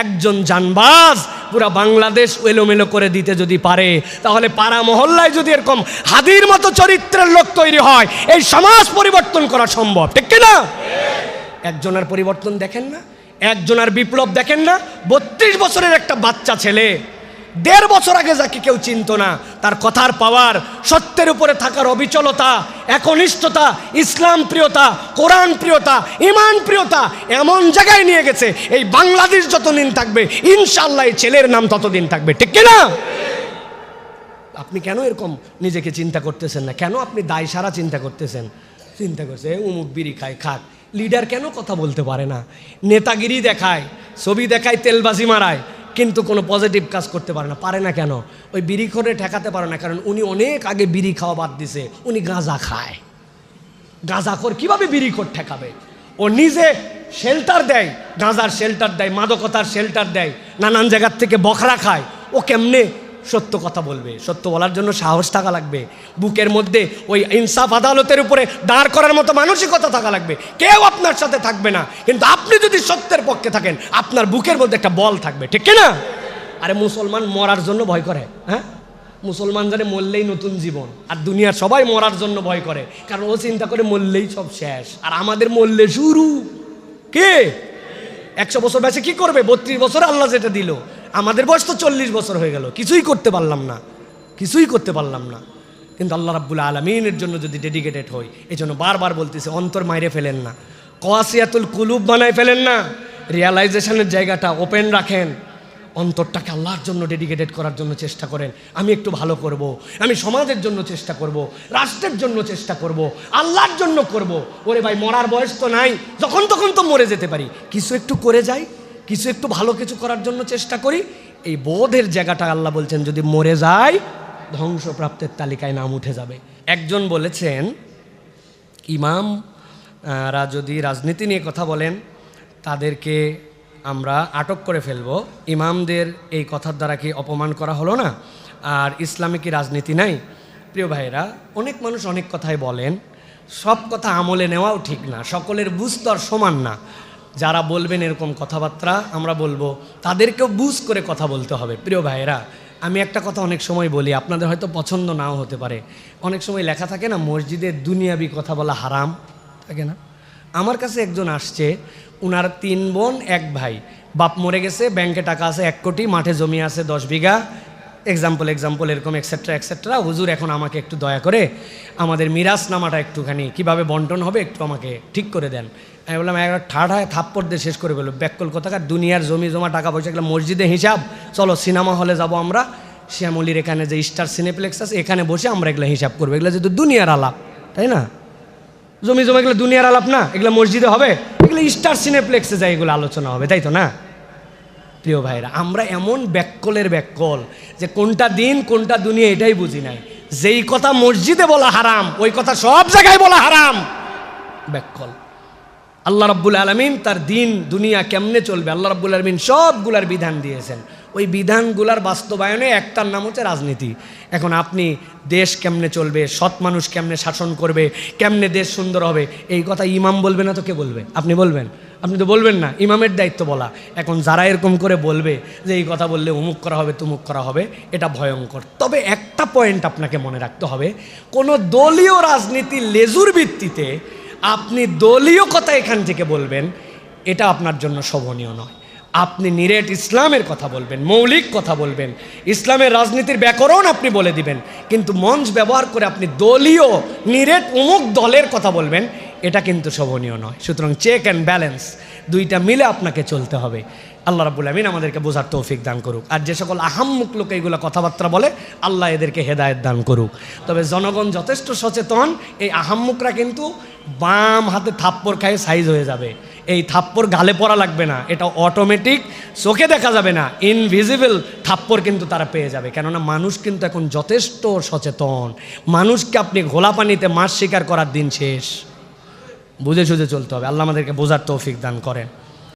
একজন জানবাজ পুরা বাংলাদেশ এলোমেলো করে দিতে যদি পারে, তাহলে পাড়া মহল্লায় যদি এরকম হাদির মতো চরিত্রের লোক তৈরি হয়, এই সমাজ পরিবর্তন করা সম্ভব, ঠিক কিনা একজনের পরিবর্তন দেখেন না, একজনের বিপ্লব দেখেন না, বত্রিশ বছরের একটা বাচ্চা ছেলে দেড় বছর আগে যাকে কেউ চিনত না তার কথার পাওয়ার সত্যের উপরে থাকার অবিচলতা একনিষ্ঠতা ইসলাম প্রিয়তা কোরআন প্রিয়তা ইমান প্রিয়তা এমন জায়গায় নিয়ে গেছে এই বাংলাদেশ যতদিন থাকবে ইনশাল্লাহ এই ছেলের নাম ততদিন থাকবে। ঠিক না আপনি কেন এরকম নিজেকে চিন্তা করতেছেন না? কেন আপনি দায় সারা চিন্তা করতেছেন? চিন্তা করছে "এ, উমুক বিড়ি খায় খাক। লিডার কেন কথা বলতে পারে না? নেতাগিরি দেখায় ছবি দেখায় তেলবাজি মারায়। কিন্তু কোনো পজিটিভ কাজ করতে পারে না। পারে না কেন? ওই বিড়ি করে ঠেকাতে পারে না, কারণ উনি অনেক আগে বিড়ি খাওয়া বাদ দিছে। উনি গাঁজা খায়। গাঁজা খোর কীভাবে বিড়ি বিড়িখোর ঠেকাবে? ও নিজে শেল্টার দেয়, গাঁজার শেল্টার দেয়, মাদকতার শেল্টার দেয়, নানান জায়গার থেকে বখরা খায়। ও কেমনে সত্য কথা বলবে। সত্য বলার জন্য সাহস থাকা লাগবে। বুকের মধ্যে ওই ইনসাফ আদালতের উপরে দাঁড় করার মতো মানসিকতা থাকা লাগবে। কেউ আপনার সাথে থাকবে না। কিন্তু আপনি যদি সত্যের পক্ষে থাকেন, আপনার বুকের মধ্যে একটা বল থাকবে। ঠিক না আরে মুসলমান মরার জন্য ভয় করে হ্যাঁ? মুসলমান জানে মরলেই নতুন জীবন। আর দুনিয়ার সবাই মরার জন্য ভয় করে। কারণ ও চিন্তা করে মরলেই সব শেষ। আর আমাদের মরলে শুরু। কে? একশো বছর বেঁচে কি করবে? বত্রিশ বছর আল্লাহ যেটা দিল। আমাদের বয়স তো চল্লিশ বছর হয়ে গেল, কিছুই করতে পারলাম না, কিছুই করতে পারলাম না কিন্তু আল্লাহ রাব্বুল আলমিনের জন্য যদি ডেডিকেটেড হই এই জন্য বারবার বলতেছে, অন্তর মাইরে ফেলেন না, কোয়াসিয়াতুল কুলুব বানায় ফেলেন না রিয়ালাইজেশনের জায়গাটা ওপেন রাখেন, অন্তরটাকে আল্লাহর জন্য ডেডিকেটেড করার জন্য চেষ্টা করেন, আমি একটু ভালো করব। আমি সমাজের জন্য চেষ্টা করব। রাষ্ট্রের জন্য চেষ্টা করব। আল্লাহর জন্য করব। ওরে ভাই, মরার বয়স তো নাই, যখন তখন তো মরে যেতে পারি, কিছু একটু করে যাই কিছু একটু ভালো কিছু করার জন্য চেষ্টা করি। এই বোধের জায়গাটা আল্লাহ বলছেন, যদি মরে যায়, ধ্বংসপ্রাপ্তের তালিকায় নাম উঠে যাবে। একজন বলেছেন ইমামরা যদি রাজনীতি নিয়ে কথা বলেন, তাদেরকে আমরা আটক করে ফেলব। ইমামদের এই কথার দ্বারা কি অপমান করা হলো না? আর ইসলামে কি রাজনীতি নাই? প্রিয় ভাইরা অনেক মানুষ অনেক কথাই বলেন। সব কথা আমলে নেওয়াও ঠিক না, সকলের বুঝ তো আর সমান না। যারা বলবেন এরকম কথাবার্তা, আমরা বলব। তাদেরকেও বুঝ করে কথা বলতে হবে। প্রিয় ভাইয়েরা, আমি একটা কথা অনেক সময় বলি, আপনাদের হয়তো পছন্দ নাও হতে পারে। অনেক সময় লেখা থাকে না, মসজিদে দুনিয়াবি কথা বলা হারাম, থাকে না? আমার কাছে একজন আসছে, উনার তিন বোন, এক ভাই। বাপ মরে গেছে, ব্যাংকে টাকা আছে এক কোটি, মাঠে জমি আছে দশ বিঘা এক্সাম্পল এক্সাম্পল এরকম এক্সেট্রা এক্সেট্রা হুজুর এখন আমাকে একটু দয়া করে আমাদের মিরাজ নামাটা একটুখানি, কীভাবে বন্টন হবে একটু আমাকে ঠিক করে দেন। আমি বললাম একবার ঠাড়ায় থাপ্পড় দিয়ে শেষ করে বলল ব্যাককল কোথাকার দুনিয়ার জমি জমা টাকা পয়সা এগুলো মসজিদে হিসাব। চলো সিনেমা হলে যাব আমরা। শ্যামলির এখানে যে স্টার সিনেপ্লেক্স আছে, এখানে বসে আমরা এগুলো হিসাব করব। এগুলো যেহেতু দুনিয়ার আলাপ, তাই না? জমি জমা এগুলো দুনিয়ার আলাপ না? এগুলো মসজিদে হবে? এগুলো স্টার সিনেপ্লেক্সে যায় এগুলো আলোচনা হবে, তাই তো না? প্রিয় ভাইরা, আমরা এমন ব্যাককলের ব্যাককল যে কোনটা দিন, কোনটা দুনিয়া এটাই বুঝি নাই। যেই কথা মসজিদে বলা হারাম, ওই কথা সব জায়গায় বলা হারাম। ব্যাককল। আল্লাহ রাব্বুল আলমিন তার দিন, দুনিয়া কেমনে চলবে? আল্লাহ রাব্বুল আলমিন সবগুলার বিধান দিয়েছেন। ওই বিধানগুলার বাস্তবায়নে একটার নাম হচ্ছে রাজনীতি। এখন আপনি দেশ কেমনে চলবে, সৎ মানুষ কেমনে শাসন করবে, কেমনে দেশ সুন্দর হবে, এই কথা ইমাম বলবে না তো কে বলবে? আপনি বলবেন? আপনি তো বলবেন না, ইমামের দায়িত্ব বলা। এখন যারা এরকম করে বলবে যে এই কথা বললে অমুক করা হবে, তুমুক করা হবে, এটা ভয়ঙ্কর। তবে একটা পয়েন্ট আপনাকে মনে রাখতে হবে, কোনো দলীয় রাজনীতি লেজুর ভিত্তিতে আপনি দলীয় কথা এখান থেকে বলবেন, এটা আপনার জন্য শোভনীয় নয়। আপনি নিরেট ইসলামের কথা বলবেন, মৌলিক কথা বলবেন, ইসলামের রাজনীতির ব্যাকরণ আপনি বলে দিবেন, কিন্তু মঞ্চ ব্যবহার করে আপনি দলীয়, নিরেট অমুক দলের কথা বলবেন এটা কিন্তু শোভনীয় নয়। সুতরাং চেক অ্যান্ড ব্যালেন্স দুইটা মিলে আপনাকে চলতে হবে। আল্লাহ রাবুল আমিন আমাদেরকে বোঝার তৌফিক দান করুক। আর যে সকল আহাম্মুক লোক এইগুলো কথাবার্তা বলে, আল্লাহ এদেরকে হেদায়ত দান করুক। তবে জনগণ যথেষ্ট সচেতন, এই আহাম্মুকরা কিন্তু বাম হাতে থাপ্পড় খায় সাইজ হয়ে যাবে। এই থাপ্পড় গালে পড়া লাগবে না, এটা অটোমেটিক চোখে দেখা যাবে না ইনভিজিবল থাপ্পড় কিন্তু তারা পেয়ে যাবে। কেননা মানুষ কিন্তু এখন যথেষ্ট সচেতন। মানুষকে আপনি ঘোলা পানিতে মাছ শিকার করার দিন শেষ। বুঝে সুঝে চলতে হবে। আল্লাহ আমাদেরকে বোঝার তৌফিক দান করেন।